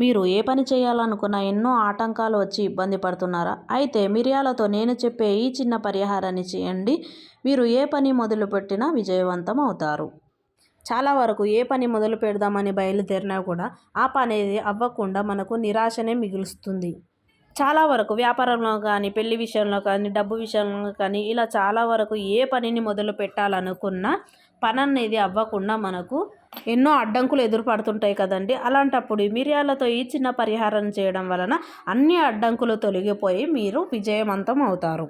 మీరు ఏ పని చేయాలనుకున్నా ఎన్నో ఆటంకాలు వచ్చి ఇబ్బంది పడుతున్నారా? అయితే మిరియాలతో నేను చెప్పే ఈ చిన్న పరిహారాన్ని చేయండి. మీరు ఏ పని మొదలుపెట్టినా విజయవంతం అవుతారు. చాలా వరకు ఏ పని మొదలు పెడదామని బయలుదేరినా కూడా ఆ పని అవ్వకుండా మనకు నిరాశనే మిగులుస్తుంది. చాలా వరకు వ్యాపారంలో కానీ పెళ్ళి విషయంలో కానీ డబ్బు విషయంలో కానీ ఇలా చాలా వరకు ఏ పనిని మొదలు పెట్టాలనుకున్నా పని అనేది అవ్వకుండా మనకు ఎన్నో అడ్డంకులు ఎదురుపడుతుంటాయి కదండి. అలాంటప్పుడు మిరియాలతో ఈ చిన్న పరిహారం చేయడం వలన అన్ని అడ్డంకులు తొలగిపోయి మీరు విజయవంతం అవుతారు.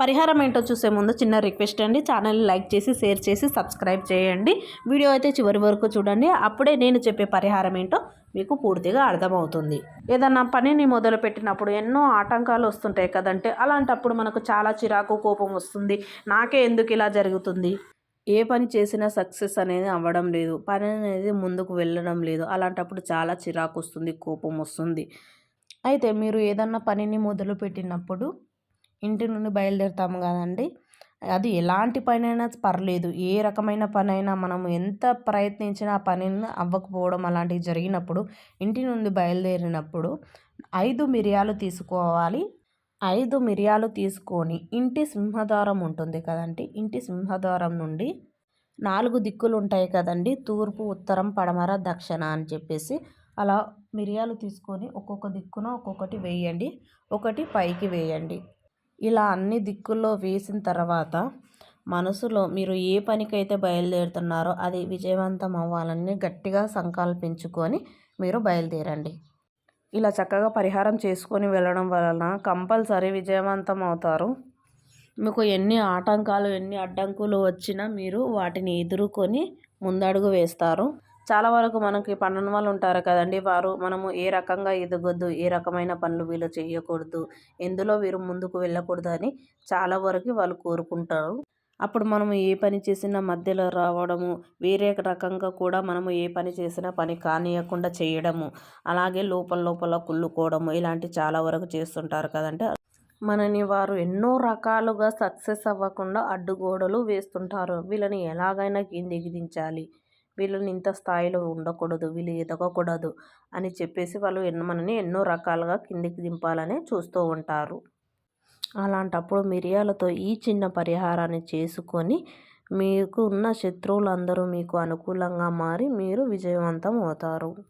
పరిహారం ఏంటో చూసే ముందు చిన్న రిక్వెస్ట్ అండి. ఛానల్ని లైక్ చేసి షేర్ చేసి సబ్స్క్రైబ్ చేయండి. వీడియో అయితే చివరి వరకు చూడండి. అప్పుడే నేను చెప్పే పరిహారం ఏంటో మీకు పూర్తిగా అర్థమవుతుంది. ఏదన్నా పనిని మొదలుపెట్టినప్పుడు ఎన్నో ఆటంకాలు వస్తుంటాయి కదంటే అలాంటప్పుడు మనకు చాలా చిరాకు కోపం వస్తుంది. నాకే ఎందుకు ఇలా జరుగుతుంది? ఏ పని చేసినా సక్సెస్ అనేది అవ్వడం లేదు. పని అనేది ముందుకు వెళ్ళడం లేదు. అలాంటప్పుడు చాలా చిరాకు వస్తుంది కోపం వస్తుంది. అయితే మీరు ఏదన్నా పనిని మొదలు పెట్టినప్పుడు ఇంటి నుండి బయలుదేరుతాము కదండి. అది ఎలాంటి పనైనా పర్లేదు. ఏ రకమైన పనైనా మనం ఎంత ప్రయత్నించినా ఆ పనిని అవ్వకపోవడం అలాంటివి జరిగినప్పుడు ఇంటి నుండి బయలుదేరినప్పుడు ఐదు మిరియాలు తీసుకోవాలి. ఐదు మిరియాలు తీసుకొని ఇంటి సింహద్వారం ఉంటుంది కదండి. ఇంటి సింహద్వారం నుండి నాలుగు దిక్కులు ఉంటాయి కదండి. తూర్పు ఉత్తరం పడమర దక్షిణ అని చెప్పేసి అలా మిరియాలు తీసుకొని ఒక్కొక్క దిక్కున ఒక్కొక్కటి వేయండి. ఒకటి పైకి వేయండి. ఇలా అన్ని దిక్కుల్లో వేసిన తర్వాత మనసులో మీరు ఏ పనికైతే బయలుదేరుతున్నారో అది విజయవంతం అవ్వాలని గట్టిగా సంకల్పించుకొని మీరు బయలుదేరండి. ఇలా చక్కగా పరిహారం చేసుకొని వెళ్ళడం వలన కంపల్సరీ విజయవంతం అవుతారు. మీకు ఎన్ని ఆటంకాలు ఎన్ని అడ్డంకులు వచ్చినా మీరు వాటిని ఎదుర్కొని ముందడుగు వేస్తారు. చాలా వరకు మనకి పనుల వాళ్ళు ఉంటారు కదండి. వారు మనము ఏ రకంగా ఎదగొద్దు ఏ రకమైన పనులు వీళ్ళు చేయకూడదు ఎందులో వీరు ముందుకు వెళ్ళకూడదు అని చాలా వరకు వాళ్ళు కోరుకుంటారు. అప్పుడు మనము ఏ పని చేసినా మధ్యలో రావడము వేరే రకంగా కూడా మనము ఏ పని చేసినా పని కానియకుండా చేయడము అలాగే లోపల లోపల కుళ్ళుకోవడము ఇలాంటి చాలా వరకు చేస్తుంటారు కదంటే మనని వారు ఎన్నో రకాలుగా సక్సెస్ అవ్వకుండా అడ్డుగోడలు వేస్తుంటారు. వీళ్ళని ఎలాగైనా కిందికి దించాలి. వీళ్ళని ఇంత స్థాయిలో ఉండకూడదు వీళ్ళు ఎదగకూడదు అని చెప్పేసి వాళ్ళు ఎన్నో మనని ఎన్నో రకాలుగా కిందికి దింపాలని చూస్తూ ఉంటారు. అలాంటప్పుడు మిరియాలతో ఈ చిన్న పరిహారాన్ని చేసుకొని మీకు ఉన్న శత్రువులందరూ మీకు అనుకూలంగా మారి మీరు విజయవంతం అవుతారు.